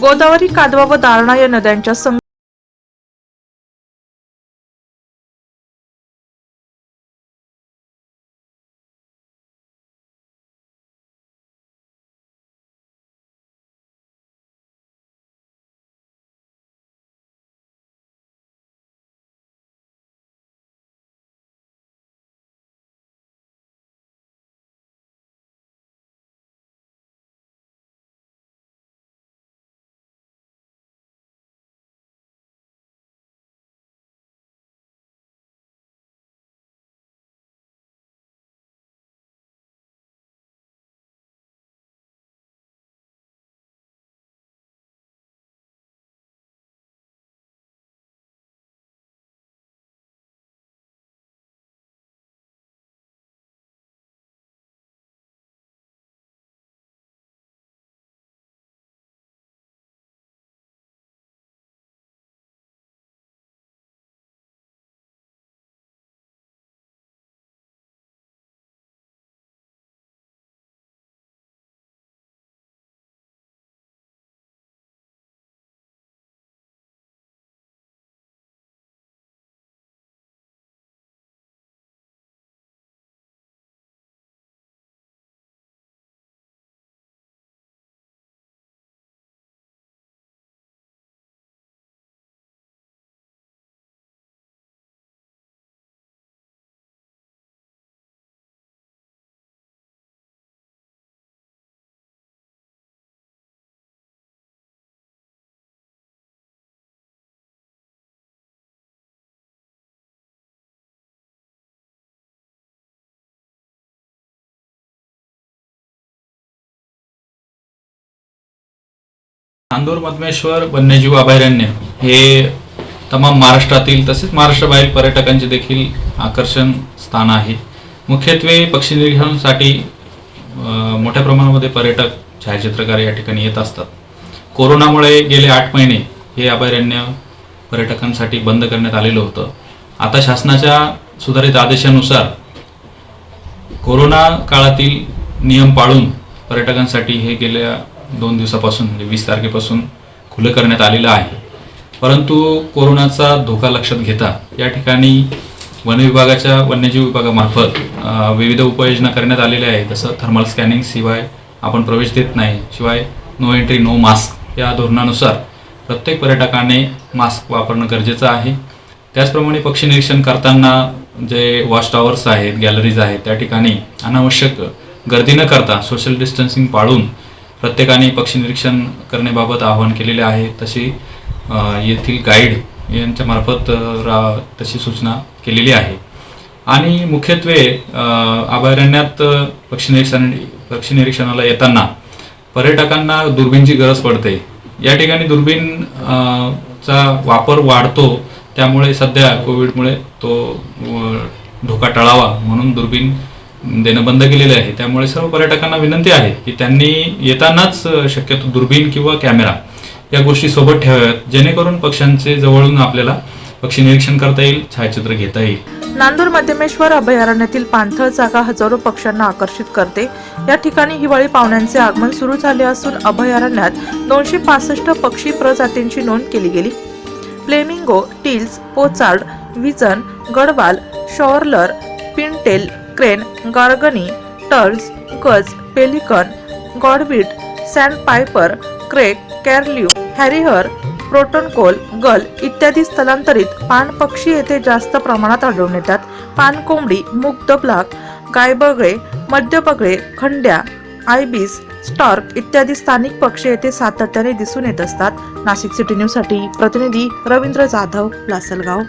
गोदावरी कादवा व दारणा या नद्यांच्या नांदूर मधमेश्वर वन्यजीव अभयारण्य हे तमाम महाराष्ट्रातील तसेच महाराष्ट्राबाहेर पर्यटकांचे देखील आकर्षण स्थान आहे. मुख्यत्वे पक्षी निरीक्षणासाठी मोठ्या प्रमाणामध्ये पर्यटक छायाचित्रकार या ठिकाणी येत असतात. कोरोनामुळे गेले आठ महिने हे अभयारण्य पर्यटकांसाठी बंद करण्यात आलेलं होतं. आता शासनाच्या सुधारित आदेशानुसार कोरोना काळातील नियम पाळून पर्यटकांसाठी हे गेल्या दोन दिवसापासून म्हणजे वीस तारखेपासून खुलं करण्यात आलेलं आहे. परंतु कोरोनाचा धोका लक्षात घेता या ठिकाणी वन विभागाच्या वन्यजीव विभागामार्फत विविध उपाययोजना करण्यात आलेल्या आहेत. जसं थर्मल स्कॅनिंग शिवाय आपण प्रवेश देत नाही शिवाय नो एंट्री नो मास्क या धोरणानुसार प्रत्येक पर्यटकाने मास्क वापरणं गरजेचं आहे. त्याचप्रमाणे पक्षी निरीक्षण करताना जे वॉच टॉवर्स आहेत गॅलरीज आहेत त्या ठिकाणी अनावश्यक गर्दी न करता सोशल डिस्टन्सिंग पाळून प्रत्येकाने पक्षी निरीक्षण करण्याबाबत आवाहन केलेले आहे. तशी येथील गाईड यांच्या मार्फत रा तशी सूचना केलेली आहे. आणि मुख्यत्वे अभयारण्यात पक्षी निरीक्षण पक्षी निरीक्षणाला येताना पर्यटकांना दुर्बीनची गरज पडते. या ठिकाणी दुर्बीन चा वापर वाढतो. त्यामुळे सध्या कोविडमुळे तो धोका टळावा म्हणून दुर्बीन देणं बंद केलेलं आहे. त्यामुळे सर्व पर्यटकांना विनंती आहे की त्यांनी येतानाच शक्यतो दुर्बीन किंवा कॅमेरा या गोष्टी सोबत ठेवाव्यात जेणेकरून पक्ष्यांचे जवळून आपल्याला पक्षी निरीक्षण करता येईल छायाचित्र घेता येईल. नांदूर मध्यमेश्वर अभयारण्यातील पाणथळ जागा हजारो पक्ष्यांना आकर्षित करते. या ठिकाणी हिवाळी पाहुण्यांचे आगमन सुरू झाले असून अभयारण्यात दोनशे पासष्ट पक्षी प्रजातींची नोंद केली गेली. Flamingo teals pochard wigeon gadwall shoveler pintail crane garganey terns gulls pelican godwit sandpiper crake curlew harrier pratincole gull इत्यादी स्थलांतरित पानपक्षी येथे जास्त प्रमाणात आढळून येतात. पानकोंबडी मुग्ध ब्लाक गायबगळे मध्यपगळे खंड्या आयबीस स्टॉर्क इत्यादी स्थानिक पक्षी येथे सातत्याने दिसून येत असतात. नाशिक सिटी न्यूजसाठी प्रतिनिधी रवींद्र जाधव लासलगाव.